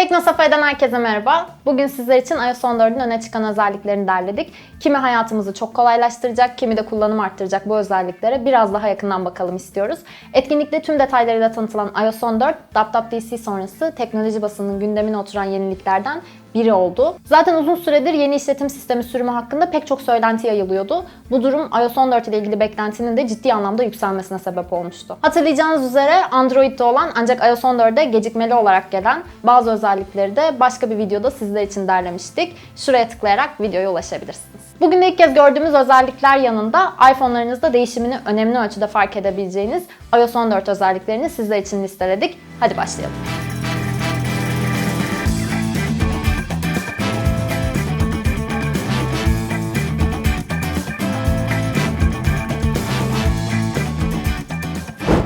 Teknosafa'dan herkese merhaba. Bugün sizler için iOS 14'ün öne çıkan özelliklerini derledik. Kimi hayatımızı çok kolaylaştıracak, kimi de kullanım arttıracak bu özelliklere biraz daha yakından bakalım istiyoruz. Etkinlikte tüm detaylarıyla tanıtılan iOS 14, WWDC sonrası teknoloji basının gündemine oturan yeniliklerden biri oldu. Zaten uzun süredir yeni işletim sistemi sürümü hakkında pek çok söylenti yayılıyordu. Bu durum iOS 14 ile ilgili beklentinin de ciddi anlamda yükselmesine sebep olmuştu. Hatırlayacağınız üzere Android'de olan ancak iOS 14'e gecikmeli olarak gelen bazı özellikleri de başka bir videoda sizler için derlemiştik. Şuraya tıklayarak videoya ulaşabilirsiniz. Bugün de ilk kez gördüğümüz özellikler yanında iPhone'larınızda değişimini önemli ölçüde fark edebileceğiniz iOS 14 özelliklerini sizler için listeledik. Hadi başlayalım.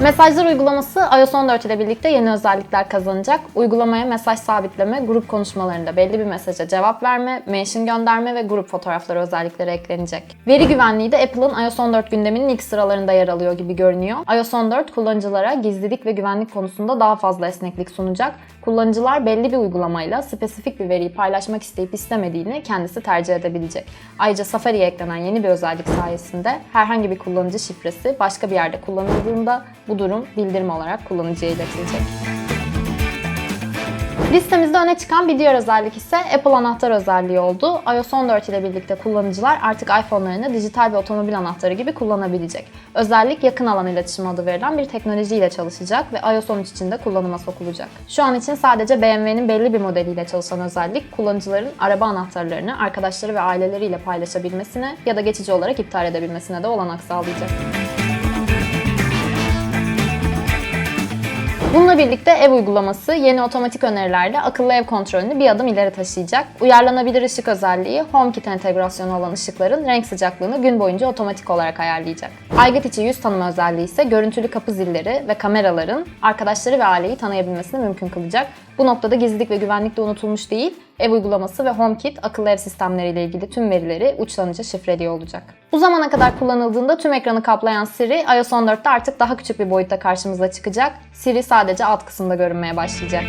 Mesajlar uygulaması iOS 14 ile birlikte yeni özellikler kazanacak. Uygulamaya mesaj sabitleme, grup konuşmalarında belli bir mesaja cevap verme, mention gönderme ve grup fotoğrafları özellikleri eklenecek. Veri güvenliği de Apple'ın iOS 14 gündeminin ilk sıralarında yer alıyor gibi görünüyor. iOS 14 kullanıcılara gizlilik ve güvenlik konusunda daha fazla esneklik sunacak. Kullanıcılar belli bir uygulamayla spesifik bir veriyi paylaşmak isteyip istemediğini kendisi tercih edebilecek. Ayrıca Safari'ye eklenen yeni bir özellik sayesinde herhangi bir kullanıcı şifresi başka bir yerde kullanıldığında bu durum bildirim olarak kullanıcıya iletilecek. Listemizde öne çıkan bir diğer özellik ise Apple anahtar özelliği oldu. iOS 14 ile birlikte kullanıcılar artık iPhone'larını dijital bir otomobil anahtarı gibi kullanabilecek. Özellik yakın alan iletişim adı verilen bir teknolojiyle çalışacak ve iOS 13 için de kullanıma sokulacak. Şu an için sadece BMW'nin belli bir modeliyle çalışan özellik, kullanıcıların araba anahtarlarını arkadaşları ve aileleriyle paylaşabilmesine ya da geçici olarak iptal edebilmesine de olanak sağlayacak. Bununla birlikte ev uygulaması yeni otomatik önerilerle akıllı ev kontrolünü bir adım ileri taşıyacak. Uyarlanabilir ışık özelliği HomeKit entegrasyonu olan ışıkların renk sıcaklığını gün boyunca otomatik olarak ayarlayacak. Aygıt içi yüz tanıma özelliği ise görüntülü kapı zilleri ve kameraların arkadaşları ve aileyi tanıyabilmesini mümkün kılacak. Bu noktada gizlilik ve güvenlik de unutulmuş değil, ev uygulaması ve HomeKit akıllı ev sistemleriyle ilgili tüm verileri uçlanıcı şifreliyor olacak. Bu zamana kadar kullanıldığında tüm ekranı kaplayan Siri iOS 14'te artık daha küçük bir boyutta karşımıza çıkacak. Siri sadece alt kısımda görünmeye başlayacak.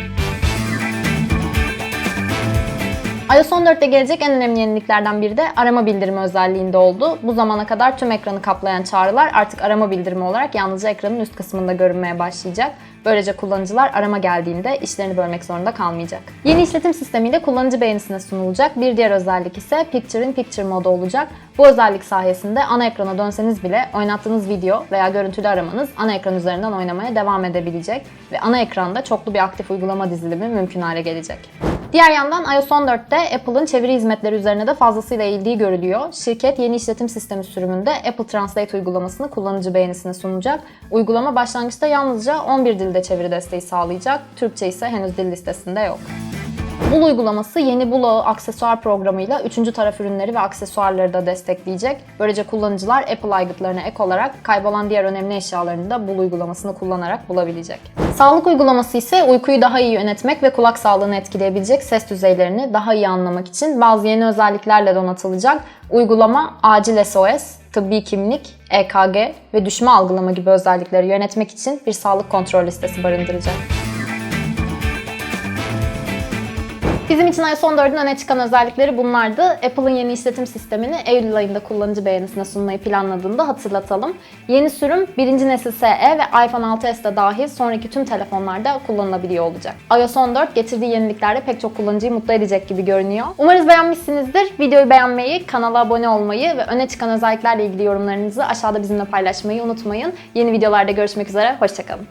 iOS 14'te gelecek en önemli yeniliklerden biri de arama bildirimi özelliğinde oldu. Bu zamana kadar tüm ekranı kaplayan çağrılar artık arama bildirimi olarak yalnızca ekranın üst kısmında görünmeye başlayacak. Böylece kullanıcılar arama geldiğinde işlerini bölmek zorunda kalmayacak. Yeni işletim sistemiyle kullanıcı beğenisine sunulacak. Bir diğer özellik ise Picture in Picture modu olacak. Bu özellik sayesinde ana ekrana dönseniz bile oynattığınız video veya görüntülü aramanız ana ekran üzerinden oynamaya devam edebilecek ve ana ekranda çoklu bir aktif uygulama dizilimi mümkün hale gelecek. Diğer yandan iOS 14'te Apple'ın çeviri hizmetleri üzerine de fazlasıyla eğildiği görülüyor. Şirket yeni işletim sistemi sürümünde Apple Translate uygulamasını kullanıcı beğenisine sunacak. Uygulama başlangıçta yalnızca 11 dilde çeviri desteği sağlayacak. Türkçe ise henüz dil listesinde yok. Bul uygulaması yeni Bulağı aksesuar programıyla üçüncü taraf ürünleri ve aksesuarları da destekleyecek. Böylece kullanıcılar Apple aygıtlarına ek olarak kaybolan diğer önemli eşyalarını da Bul uygulamasını kullanarak bulabilecek. Sağlık uygulaması ise uykuyu daha iyi yönetmek ve kulak sağlığını etkileyebilecek ses düzeylerini daha iyi anlamak için bazı yeni özelliklerle donatılacak. Uygulama acil SOS, tıbbi kimlik, EKG ve düşme algılama gibi özellikleri yönetmek için bir sağlık kontrol listesi barındıracak. Bizim için iOS 14'ün öne çıkan özellikleri bunlardı. Apple'ın yeni işletim sistemini Eylül ayında kullanıcı beğenisine sunmayı planladığını da hatırlatalım. Yeni sürüm birinci nesil SE ve iPhone 6s de dahil sonraki tüm telefonlarda kullanılabiliyor olacak. iOS 14 getirdiği yeniliklerle pek çok kullanıcıyı mutlu edecek gibi görünüyor. Umarız beğenmişsinizdir. Videoyu beğenmeyi, kanala abone olmayı ve öne çıkan özelliklerle ilgili yorumlarınızı aşağıda bizimle paylaşmayı unutmayın. Yeni videolarda görüşmek üzere, hoşçakalın.